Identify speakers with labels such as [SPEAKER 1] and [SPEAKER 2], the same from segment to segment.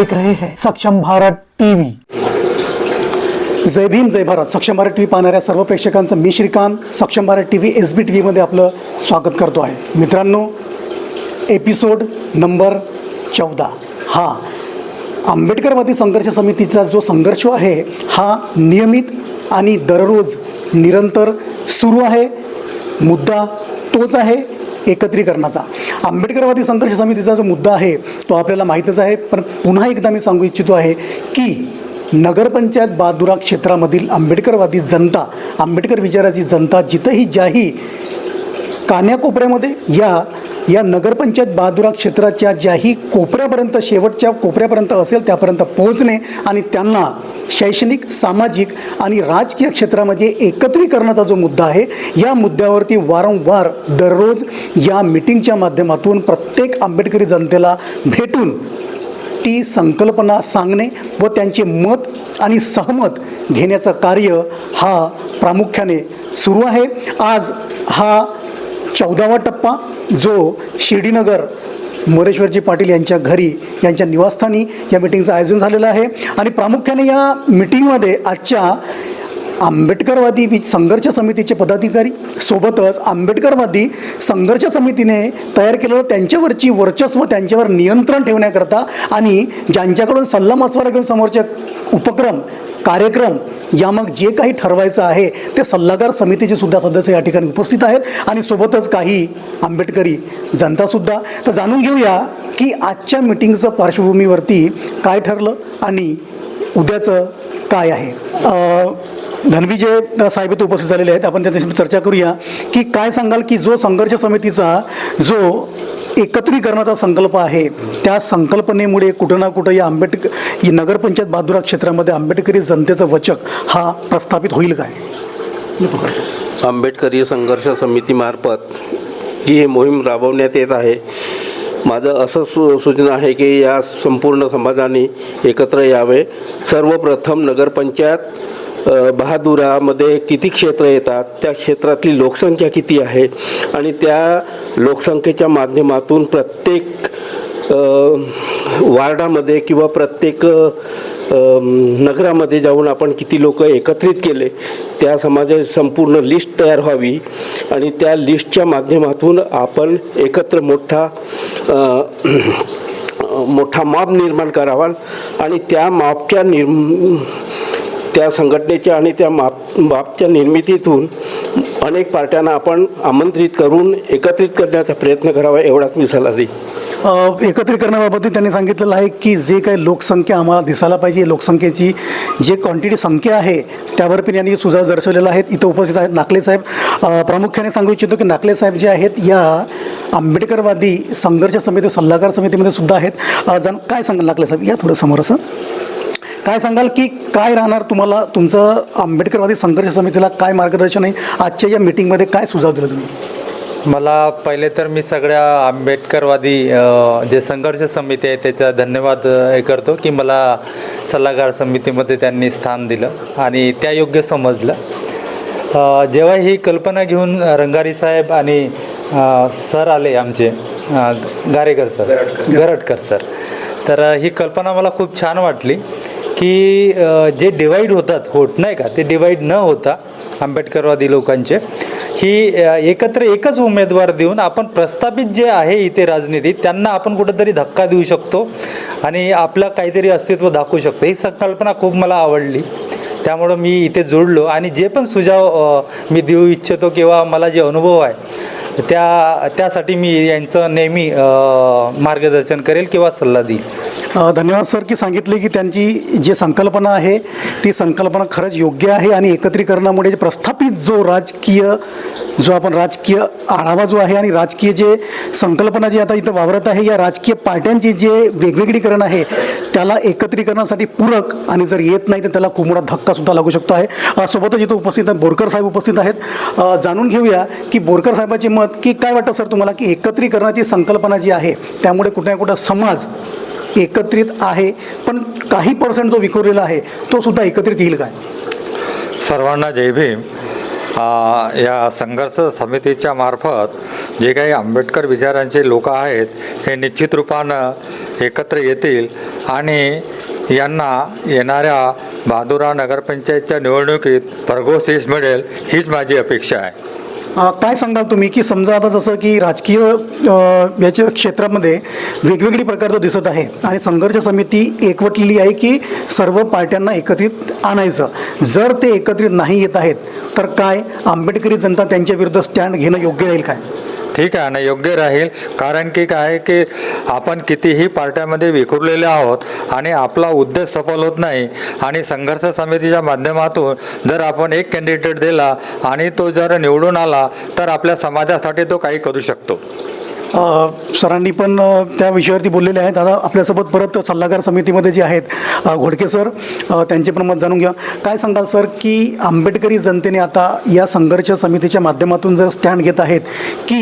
[SPEAKER 1] देख रहे हैं। सक्षम भारत टीव्ही जय भीम जय भारत। सक्षम भारत टी व्ही पाहणाऱ्या सर्व प्रेक्षकांचं मी Shrikant Saksham Bharat T V S B T व्हीमध्ये आपलं स्वागत करतो आहे. मित्रांनो एपिसोड नंबर चौदा. हा आंबेडकरवादी संघर्ष समितीचा जो संघर्ष आहे हा नियमित आणि दररोज निरंतर सुरू आहे. मुद्दा तोच आहे एकत्रीकरणाचा. आंबेडकरवादी संघर्ष समितीचा जो मुद्दा आहे तो आपल्याला माहीतच आहे. पण पुन्हा एकदा मी सांगू इच्छितो आहे की नगरपंचायत बहादुरा क्षेत्रामधील आंबेडकरवादी जनता आंबेडकर विचाराची जनता जिथंही ज्याही कान्याकोपऱ्यामध्ये या या नगरपंचायत बहादुरा क्षेत्राच्या ज्याही कोपऱ्यापर्यंत शेवटच्या कोपऱ्यापर्यंत असेल त्यापर्यंत पोहोचणे आणि त्यांना शैक्षणिक सामाजिक आणि राजकीय क्षेत्रामध्ये एकत्रीकरणाचा जो मुद्दा आहे या मुद्द्यावरती वारंवार दररोज या मिटिंगच्या माध्यमातून प्रत्येक आंबेडकरी जनतेला भेटून ती संकल्पना सांगणे व त्यांचे मत आणि सहमत घेण्याचं कार्य हा प्रामुख्याने सुरू आहे. आज हा चौदावा टप्पा जो शिर्डीनगर मोरेश्वरजी पाटील यांच्या घरी यांच्या निवासस्थानी या मिटिंगचं आयोजन झालेलं आहे. आणि प्रामुख्याने या मिटिंगमध्ये आजच्या आंबेडकरवादी वि संघर्ष समितीचे पदाधिकारी सोबतच आंबेडकरवादी संघर्ष समितीने तयार केलेलं त्यांच्यावरची वर्चस्व त्यांच्यावर नियंत्रण ठेवण्याकरता आणि ज्यांच्याकडून सल्ला मसवारा घेऊन समोरचे उपक्रम कार्यक्रम या मग जे काही ठरवायचं आहे ते सल्लागार समितीचे सुद्धा सदस्य या ठिकाणी उपस्थित आहेत आणि सोबतच काही आंबेडकरी जनतासुद्धा तर जाणून घेऊया की आजच्या मिटिंगचं पार्श्वभूमीवरती काय ठरलं आणि उद्याचं काय आहे. धनविजय साहेब इथे उपस्थित झालेले आहेत. आपण त्यांच्याशी चर्चा करूया की काय सांगाल की जो संघर्ष समितीचा जो एकत्रीकरणाचा संकल्प आहे. त्या संकल्पनेमुळे कुठं ना कुठं या आंबेडकर ही नगरपंचायत बहादुरा क्षेत्रामध्ये आंबेडकरी जनतेचं वचक हा प्रस्थापित होईल काय?
[SPEAKER 2] आंबेडकरी संघर्ष समितीमार्फत जी ही मोहीम राबवण्यात येत आहे. माझं असं सु सूचना आहे की या संपूर्ण समाजाने एकत्र यावे. सर्वप्रथम नगरपंचायत बहादुरामध्ये किती क्षेत्र येतात त्या क्षेत्रातली लोकसंख्या किती आहे? आणि त्या लोकसंख्येच्या माध्यमातून प्रत्येक वार्डामध्ये किंवा प्रत्येक नगरामध्ये जाऊन आपण किती लोक एकत्रित केले त्या समाजाची संपूर्ण लिस्ट तयार व्हावी. आणि त्या लिस्टच्या माध्यमातून आपण एकत्र मोठा मोठा मॉब निर्माण करावा. आणि त्या मॉबच्या निर्म त्या संघटनेच्या आणि त्या माप बापच्या निर्मितीतून अनेक पार्ट्यांना आपण आमंत्रित करून एकत्रित करण्याचा प्रयत्न करावा एवढाच मी सल्ला देईन.
[SPEAKER 1] एकत्रीकरणाबाबत त्यांनी सांगितलेलं आहे की जे काही लोकसंख्या आम्हाला दिसायला पाहिजे लोकसंख्येची जे क्वांटिटी संख्या आहे त्यावर पण यांनी सुझाव दर्शवलेला आहेत इथं उपस्थित आहेत नाकले साहेब. प्रामुख्याने सांगू इच्छितो की नाकले साहेब जे आहेत या आंबेडकरवादी संघर्ष समिती सल्लागार समितीमध्ये सुद्धा आहेत. जाण जण काय सांगाल नाकले साहेब? या थोडं समोर असं. काय सांगाल की काय राहणार तुम्हाला तुमचं आंबेडकरवादी संघर्ष समितीला काय मार्गदर्शन आहे? आजच्या या मिटिंगमध्ये काय सुझाव दिला तुम्ही?
[SPEAKER 3] मला पहिले तर मी सगळ्या आंबेडकरवादी जे संघर्ष समिती आहे त्याचा धन्यवाद हे करतो की मला सल्लागार समितीमध्ये त्यांनी स्थान दिलं आणि त्या योग्य समजलं. जेव्हा ही कल्पना घेऊन रंगारी साहेब आणि सर आले आमचे गारेकर सर गरटकर सर तर ही कल्पना मला खूप छान वाटली. की जे डिवाईड होतात होत नाही का? ते डिवाईड न होता आंबेडकरवादी लोकांचे ही एकत्र एकच उमेदवार देऊन आपण प्रस्थापित जे आहे इथे राजनीती त्यांना आपण कुठंतरी धक्का देऊ शकतो आणि आपलं काहीतरी अस्तित्व दाखवू शकतो. ही संकल्पना खूप मला आवडली. त्यामुळं मी इथे जोडलो आणि जे पण सुझाव मी देऊ इच्छितो किंवा मला जे अनुभव आहे त्या त्यासाठी मी यांचं नेहमी मार्गदर्शन करेल किंवा सल्ला देईल.
[SPEAKER 1] धन्यवाद सर की सांगितले की त्यांची जी संकल्पना आहे ती संकल्पना खरंच योग्य आहे आणि एकत्रीकरणामुळे प्रस्थापित जो राजकीय जो आपण राजकीय आढावा जो आहे आणि राजकीय जे संकल्पना जी आता इथं वावरत आहे या राजकीय पार्ट्यांची जे वेगवेगळीकरण आहे त्याला एकत्रीकरणासाठी पूरक आणि जर येत नाही तर त्याला खूप मोठा धक्कासुद्धा लागू शकतो आहे. सोबतच इथं उपस्थित आहे बोरकर साहेब उपस्थित आहेत. जाणून घेऊया की बोरकर साहेबाचे मत की काय वाटतं सर तुम्हाला की एकत्रीकरणाची संकल्पना जी आहे त्यामुळे कुठे ना कुठं समाज एकत्रित आहे पण काही पर्सेंट जो विखुरलेला आहे तो सुद्धा एकत्रित येईल काय?
[SPEAKER 4] सर्वांना जय भीम. या संघर्ष समितीच्या मार्फत जे काही आंबेडकर विचारांचे लोक आहेत हे निश्चित रूपानं एकत्र येतील आणि यांना येणाऱ्या बहादुरा नगरपंचायतच्या निवडणुकीत भरघोस यश मिळेल हीच माझी अपेक्षा आहे.
[SPEAKER 1] काय सांगाल तुम्ही की समजा आता जसं की राजकीय याच्या क्षेत्रामध्ये वेगवेगळी प्रकारचं दिसत आहे आणि संघर्ष समिती एकवटलेली आहे की सर्व पार्ट्यांना एकत्रित आणायचं. जर ते एकत्रित नाही येत आहेत तर काय? आंबेडकरी जनता त्यांच्या विरुद्ध स्टँड घेणं योग्य राहील काय?
[SPEAKER 4] ठीक आहे ना योग्य राहील. कारण की काय की आपण कितीही पार्ट्यामध्ये विखुरलेले आहोत आणि आपला उद्देश सफल होत नाही आणि संघर्ष समितीच्या माध्यमातून जर आपण एक कॅन्डिडेट दिला आणि तो जर निवडून आला तर आपल्या समाजासाठी तो काही करू शकतो.
[SPEAKER 1] सरांनी पण त्या विषयावरती बोललेले आहेत. आता आपल्यासोबत परत सल्लागार समितीमध्ये जे आहेत घोडके सर त्यांचे पण मत जाणून घ्या. काय सांगाल सर की आंबेडकरी जनतेने आता या संघर्ष समितीच्या माध्यमातून जर स्टँड घेत आहेत की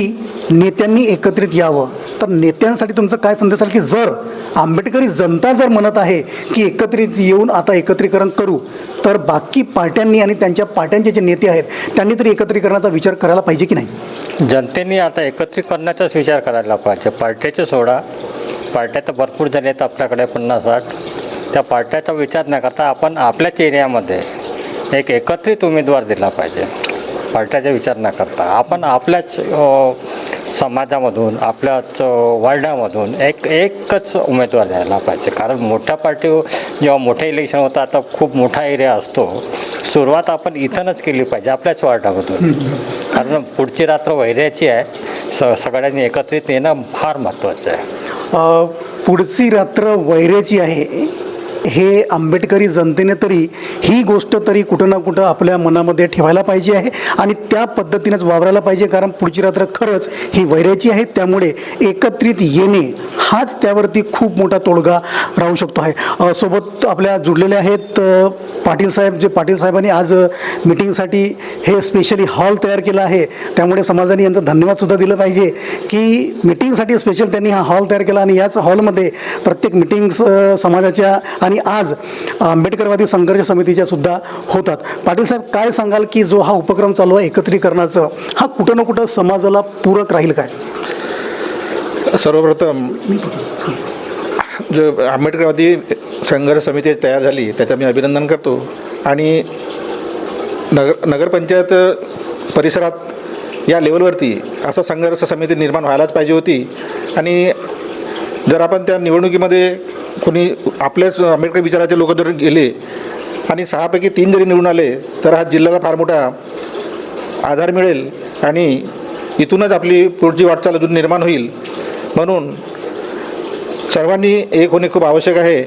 [SPEAKER 1] नेत्यांनी एकत्रित यावं? तर नेत्यांसाठी तुमचं काय संदेश असेल की जर आंबेडकरी जनता जर म्हणत आहे की एकत्रित येऊन आता एकत्रीकरण करू तर बाकी पार्ट्यांनी आणि त्यांच्या पार्ट्यांचे जे नेते आहेत त्यांनी तरी एकत्रीकरणाचा विचार करायला पाहिजे की नाही?
[SPEAKER 5] जनतेने आता एकत्रीकरणाचाच विचार करायला पाहिजे. पार्ट्याचे सोडा. पार्ट्या तर भरपूर झाल्या आहेत आपल्याकडे पन्नास साठ त्या पार्ट्याचा विचार न करता आपण आपल्याच एरियामध्ये एक एकत्रित उमेदवार दिला पाहिजे. पार्ट्याचा विचार न करता. आपण आपल्याच समाजामधून आपल्याच वार्डामधून एक एकच उमेदवार द्यायला पाहिजे. कारण मोठ्या पार्टी जेव्हा मोठं इलेक्शन होतं आता खूप मोठा एरिया असतो. सुरुवात आपण इथूनच केली पाहिजे आपल्याच वार्डामधून. कारण पुढची रात्र वैऱ्याची आहे. स सगळ्यांनी एकत्रित येणं फार महत्त्वाचं आहे.
[SPEAKER 1] पुढची रात्र वैऱ्याची आहे. हे आंबेडकरी जनतेने तरी ही गोष्ट तरी कुठं ना कुठं आपल्या मनामध्ये ठेवायला पाहिजे आहे आणि त्या पद्धतीनेच वावरायला पाहिजे कारण पुढची रात्र खरंच ही वैऱ्याची आहे त्यामुळे एकत्रित येणे हाच त्यावरती खूप मोठा तोडगा राहू शकतो आहे. सोबत आपल्या जुडलेले आहेत पाटील साहेब जे पाटील साहेबांनी आज मिटिंगसाठी हे स्पेशली हॉल तयार केला आहे. त्यामुळे समाजाने यांचं धन्यवादसुद्धा दिलं पाहिजे की मिटिंगसाठी स्पेशल त्यांनी हा हॉल तयार केला आणि याच हॉलमध्ये प्रत्येक मिटिंग्स समाजाच्या आणि आज आंबेडकरवादी संघर्ष समितीच्या सुद्धा होतात. पाटील साहेब काय सांगाल की जो हा उपक्रम चालू आहे एकत्रीकरणाचं हा कुठं ना कुठं समाजाला पूरक राहील काय?
[SPEAKER 6] सर्वप्रथम जो आंबेडकरवादी संघर्ष समिती तयार झाली त्याचं मी अभिनंदन करतो. आणि नगर नगरपंचायत परिसरात या लेवलवरती असं संघर्ष समिती निर्माण व्हायलाच पाहिजे होती. आणि जर आपण त्या निवडणुकीमध्ये कोणी आपल्याच आंबेडकर विचाराचे लोक जर गेले आणि सहापैकी तीन जरी निवडून आले तर हा जिल्ह्याला फार मोठा आधार मिळेल आणि इथूनच आपली पुढची वाटचाल अजून निर्माण होईल. म्हणून सर्वांनी एक होणे खूप आवश्यक आहे.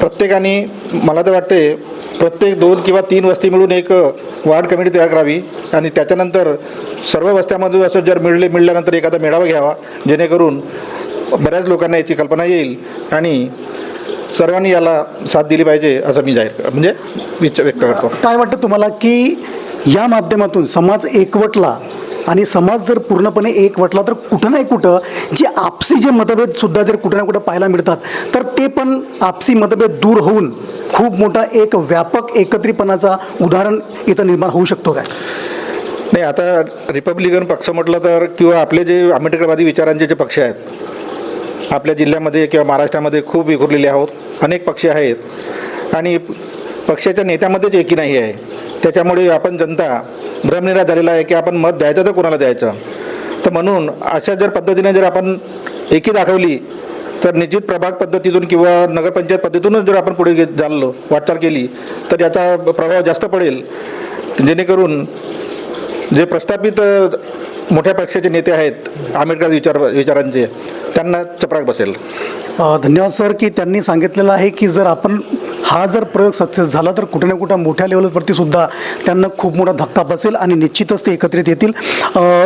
[SPEAKER 6] प्रत्येकाने मला तर वाटते प्रत्येक दोन किंवा तीन वस्ती मिळून एक वार्ड कमिटी तयार करावी आणि त्याच्यानंतर सर्व वस्त्यामध्ये असं जर मिळले मिळाल्यानंतर एखादा मेळावा घ्यावा जेणेकरून बऱ्याच लोकांना याची कल्पना येईल आणि सर्वांनी याला साथ दिली पाहिजे असं मी जाहीर म्हणजे विचार व्यक्त करतो.
[SPEAKER 1] काय वाटतं तुम्हाला की या माध्यमातून समाज एकवटला आणि समाज जर पूर्णपणे एकवटला तर कुठं नाही कुठं जे आपसी जे मतभेद सुद्धा जर कुठं ना कुठं पाहायला मिळतात तर ते पण आपसी मतभेद दूर होऊन खूप मोठा एक व्यापक एकत्रितपणाचा उदाहरण इथं निर्माण होऊ शकतो काय?
[SPEAKER 6] नाही आता रिपब्लिकन पक्ष म्हटलं तर किंवा आपले जे आंबेडकरवादी विचारांचे जे पक्ष आहेत आपल्या जिल्ह्यामध्ये किंवा महाराष्ट्रामध्ये खूप विखुरलेले आहोत. अनेक पक्ष आहेत. आणि पक्षाच्या नेत्यामध्येच एकी नाही आहे. त्याच्यामुळे आपण जनता भ्रमनिरा झालेला आहे की आपण मत द्यायचं तर कोणाला द्यायचं? तर म्हणून अशा जर पद्धतीने जर आपण एकी दाखवली तर निश्चित प्रभाग पद्धतीतून किंवा नगरपंचायत पद्धतीतूनच जर आपण पुढे घेत चाललो वाटचाल केली तर याचा प्रभाव जास्त पडेल. जेणेकरून जे प्रस्थापित मोठ्या पक्षाचे नेते आहेत आंबेडकर विचार विचारांचे त्यांना चपराक बसेल.
[SPEAKER 1] धन्यवाद सर की त्यांनी सांगितलेलं आहे की जर आपण हा जर प्रयोग सक्सेस झाला तर कुठे ना कुठं मोठ्या लेवलवरती सुद्धा त्यांना खूप मोठा धक्का बसेल आणि निश्चितच ते एकत्रित येतील.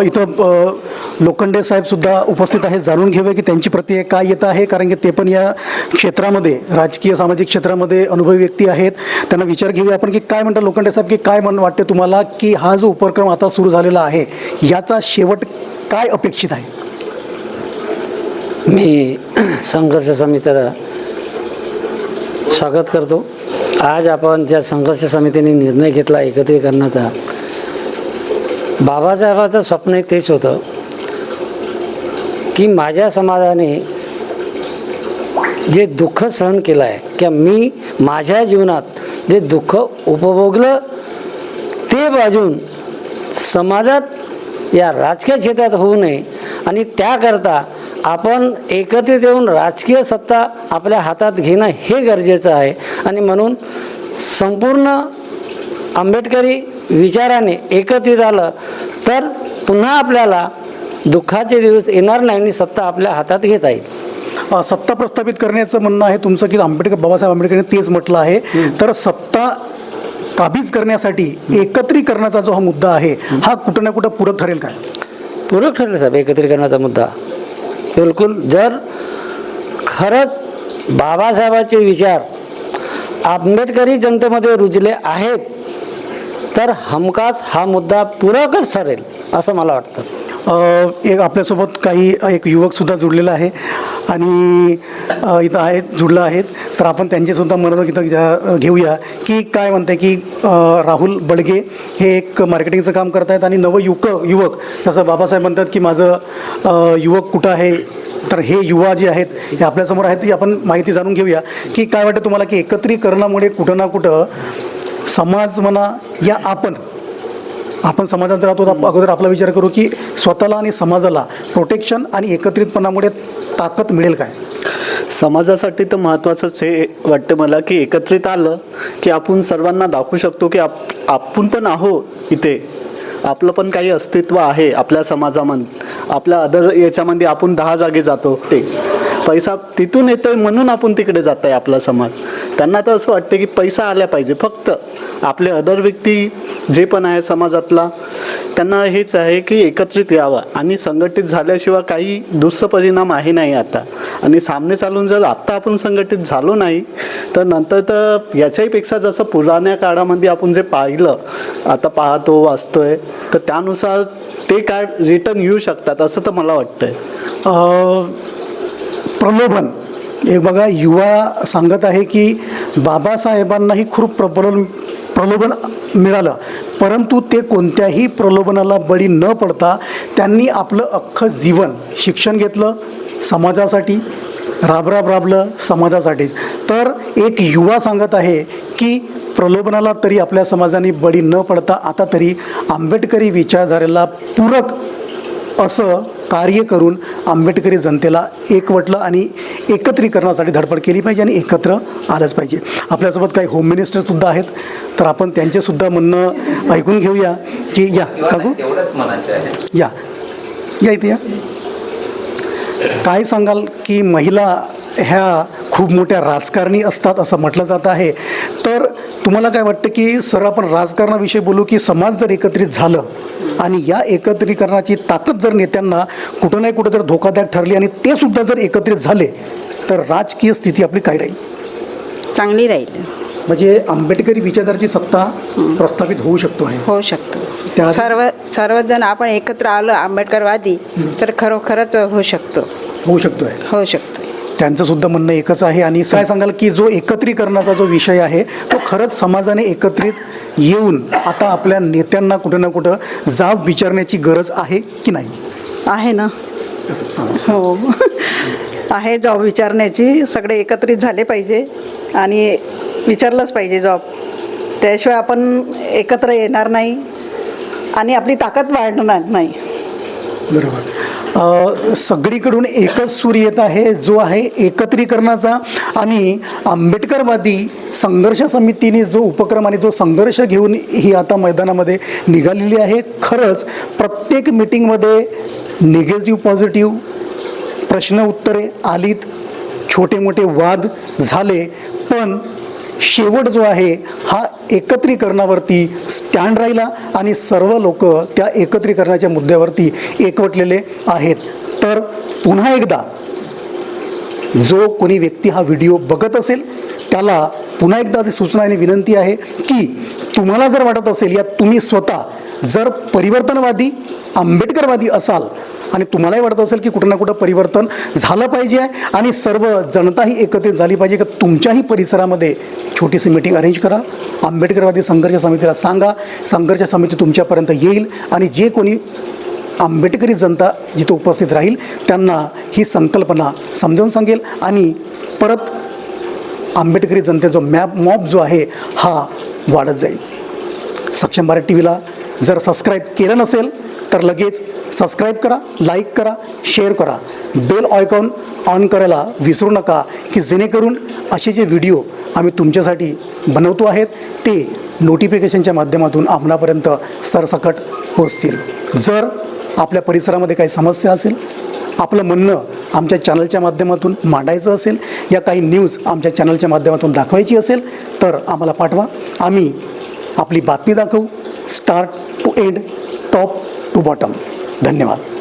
[SPEAKER 1] इथं लोखंडे साहेबसुद्धा उपस्थित आहेत. जाणून घेऊया की त्यांची प्रतिक्रिया काय येत आहे कारण की ते पण या क्षेत्रामध्ये राजकीय सामाजिक क्षेत्रामध्ये अनुभवी व्यक्ती आहेत. त्यांना विचार घेऊया आपण की काय म्हणतात लोखंडे साहेब की काय म्हण वाटते तुम्हाला की हा जो उपक्रम आता सुरू झालेला आहे याचा शेवट काय अपेक्षित आहे?
[SPEAKER 7] मी संघर्ष समितीला स्वागत करतो. आज आपण ज्या संघर्ष समितीने निर्णय घेतला एकत्रीकरणाचा. बाबासाहेबाचं स्वप्न तेच होतं की माझ्या समाजाने जे दुःख सहन केलं आहे किंवा मी माझ्या जीवनात जे दुःख उपभोगलं ते बाजून समाजात या राजकीय क्षेत्रात होऊ नये आणि त्याकरता आपण एकत्रित येऊन राजकीय सत्ता आपल्या हातात घेणं हे गरजेचं आहे. आणि म्हणून संपूर्ण आंबेडकरी विचाराने एकत्रित आलं तर पुन्हा आपल्याला दुःखाचे दिवस येणार नाही आणि सत्ता आपल्या हातात घेता येईल.
[SPEAKER 1] सत्ता प्रस्थापित करण्याचं म्हणणं आहे तुमचं की आंबेडकर बाबासाहेब आंबेडकरांनी तेच म्हटलं आहे. तर सत्ता काबीज करण्यासाठी एकत्रीकरणाचा जो हा मुद्दा आहे हा कुठं ना कुठं पूरक ठरेल काय?
[SPEAKER 7] पूरक ठरेल साहेब एकत्रीकरणाचा मुद्दा. बिलकुल. जर खरंच बाबासाहेबाचे विचार आंबेडकरी जनतेमध्ये रुजले आहेत तर हमखास हा मुद्दा पूरकच ठरेल असं मला वाटतं.
[SPEAKER 1] एक आपल्यासोबत काही एक युवकसुद्धा जुडलेला आहे. आणि इथं आहेत जुडलं आहेत. तर आपण त्यांचेसुद्धा मनोरंजक इथं घ्या- घेऊया की काय म्हणते की राहुल बडगे हे एक मार्केटिंगचं काम करत आहेत आणि नवयुवक युवक जसं बाबासाहेब म्हणतात की माझं युवक कुठं आहे? तर हे युवा जे आहेत हे आपल्यासमोर आहेत ती आपण माहिती जाणून घेऊया की काय वाटतं तुम्हाला की एकत्रीकरणामुळे कुठं ना कुठं समाज म्हणा या आपण आपण समाजात राहतो अगोदर आपला विचार करू की स्वतःला आणि समाजाला प्रोटेक्शन आणि एकत्रितपणामुळे ताकद मिळेल काय?
[SPEAKER 8] समाजासाठी तर महत्त्वाचंच हे वाटतं मला की एकत्रित आलं की आपण सर्वांना दाखवू शकतो की आप आपण पण आहो इथे. आपलं पण काही अस्तित्व आहे आपल्या समाजामध्ये आपल्या अदर याच्यामध्ये आपण दहा जागे जातो. ते. पैसा तिथून येतोय म्हणून आपण तिकडे जात आहे आपला समाज. त्यांना तर असं वाटतं की पैसा आल्या पाहिजे. फक्त आपले अदर व्यक्ती जे पण आहे समाजातला त्यांना हेच आहे की एकत्रित यावं. आणि संघटित झाल्याशिवाय काही दुष्परिणाम आहे नाही आता. आणि सामने चालून जर आत्ता आपण संघटित झालो नाही तर नंतर तर याच्याहीपेक्षा जसं पुराण्या काळामध्ये आपण जे पाहिलं आता पाहतो वाचतोय तर त्यानुसार ते काय रिटर्न येऊ शकतात असं तर मला वाटतंय.
[SPEAKER 1] प्रलोभन. एक बघा युवा सांगत आहे की बाबासाहेबांनाही खूप प्रबोधन प्रलोभन मिळालं. परंतु ते कोणत्याही प्रलोभनाला बळी न पडता त्यांनी आपलं अख्खं जीवन शिक्षण घेतलं समाजासाठी राबराब राबलं समाजासाठीच. तर एक युवा सांगत आहे की प्रलोभनाला तरी आपल्या समाजाने बळी न पडता आता तरी आंबेडकरी विचारधारेला पूरक असं कार्य करून आंबेडकरी जनतेला एकवटलं आणि एकत्रीकरणासाठी धडपड केली पाहिजे आणि एकत्र आलंच पाहिजे. आपल्यासोबत काही होम मिनिस्टरसुद्धा आहेत तर आपण त्यांचेसुद्धा म्हणणं ऐकून घेऊया की या काकू? या. या इथे या. काय सांगाल की महिला ह्या खूप मोठ्या राजकारणी असतात असं म्हटलं जात आहे. तर तुम्हाला काय वाटतं की सर आपण राजकारणाविषयी बोलू की समाज जर एकत्रित झालं आणि या एकत्रीकरणाची ताकद जर नेत्यांना कुठं नाही कुठं जर धोकादायक ठरली आणि ते सुद्धा जर एकत्रित झाले तर राजकीय स्थिती आपली काय राहील?
[SPEAKER 9] चांगली राहील.
[SPEAKER 1] म्हणजे आंबेडकरी विचारधाराची सत्ता प्रस्थापित होऊ शकतो आहे.
[SPEAKER 9] होऊ शकतो. सर्व सर्वजण आपण एकत्र आलो आंबेडकरवादी तर खरोखरच होऊ शकतो.
[SPEAKER 1] होऊ शकतो आहे.
[SPEAKER 9] होऊ शकतो.
[SPEAKER 1] त्यांचं सुद्धा म्हणणं एकच आहे आणि काय सांगाल की जो एकत्रीकरणाचा जो विषय आहे तो खरंच समाजाने एकत्रित येऊन आता आपल्या नेत्यांना कुठं ना कुठं जाब विचारण्याची गरज आहे की नाही?
[SPEAKER 10] आहे ना. हो. आहे जॉब विचारण्याची. सगळे एकत्रित झाले पाहिजे आणि विचारलंच पाहिजे जॉब त्याशिवाय आपण एकत्र येणार नाही आणि आपली ताकद वाढणार नाही.
[SPEAKER 1] बरोबर. सगळीकडून एकच सूर येत आहे जो आहे एकत्रीकरणाचा. आणि आंबेडकरवादी संघर्ष समितीने जो उपक्रम आणि जो संघर्ष घेऊन ही आता मैदानामध्ये निघालेली आहे खरंच प्रत्येक मिटिंगमध्ये निगेटिव्ह पॉझिटिव्ह प्रश्न उत्तरे आलीत. छोटे मोठे वाद झाले पण शेवट जो आहे हा एकत्रीकरणावरती स्टँड राहिला आणि सर्व लोक त्या एकत्रीकरणाच्या मुद्द्यावरती एकवटलेले आहेत. तर पुन्हा एकदा जो कोणी व्यक्ती हा व्हिडिओ बघत असेल त्याला पुन्हा एकदा सूचना आणि विनंती आहे की तुम्हाला जर वाटत असेल या तुम्ही स्वतः जर परिवर्तनवादी आंबेडकरवादी असाल आणि तुम्हालाही वाटत असेल की कुठं ना कुठं परिवर्तन झालं पाहिजे आणि सर्व जनताही एकत्रित झाली पाहिजे का तुमच्याही परिसरामध्ये छोटीशी मीटिंग अरेंज करा. आंबेडकरवादी संघर्ष समितीला सांगा. संघर्ष समिती तुमच्यापर्यंत येईल. आणि जे कोणी आंबेडकरी जनता जिथं उपस्थित राहील त्यांना ही संकल्पना समजावून सांगेल. आणि परत आंबेडकरी जनतेचा मॅप मॉब जो आहे हा वाढत जाईल. सक्षम भारत टी व्हीला जर सबस्क्राईब केलं नसेल तर लगेच सबस्क्राईब करा लाईक करा शेअर करा. बेल आयकॉन ऑन करायला विसरू नका की जेणेकरून असे जे व्हिडिओ आम्ही तुमच्यासाठी बनवतो आहेत ते नोटिफिकेशनच्या माध्यमातून आपणापर्यंत सरसकट पोचतील जर आपल्या परिसरामध्ये काही समस्या असेल आपलं म्हणणं आमच्या चॅनलच्या माध्यमातून मांडायचं असेल या काही न्यूज आमच्या चॅनलच्या माध्यमातून दाखवायची असेल तर आम्हाला पाठवा. आम्ही आपली बातमी दाखवू. Start to end top to bottom धन्यवाद.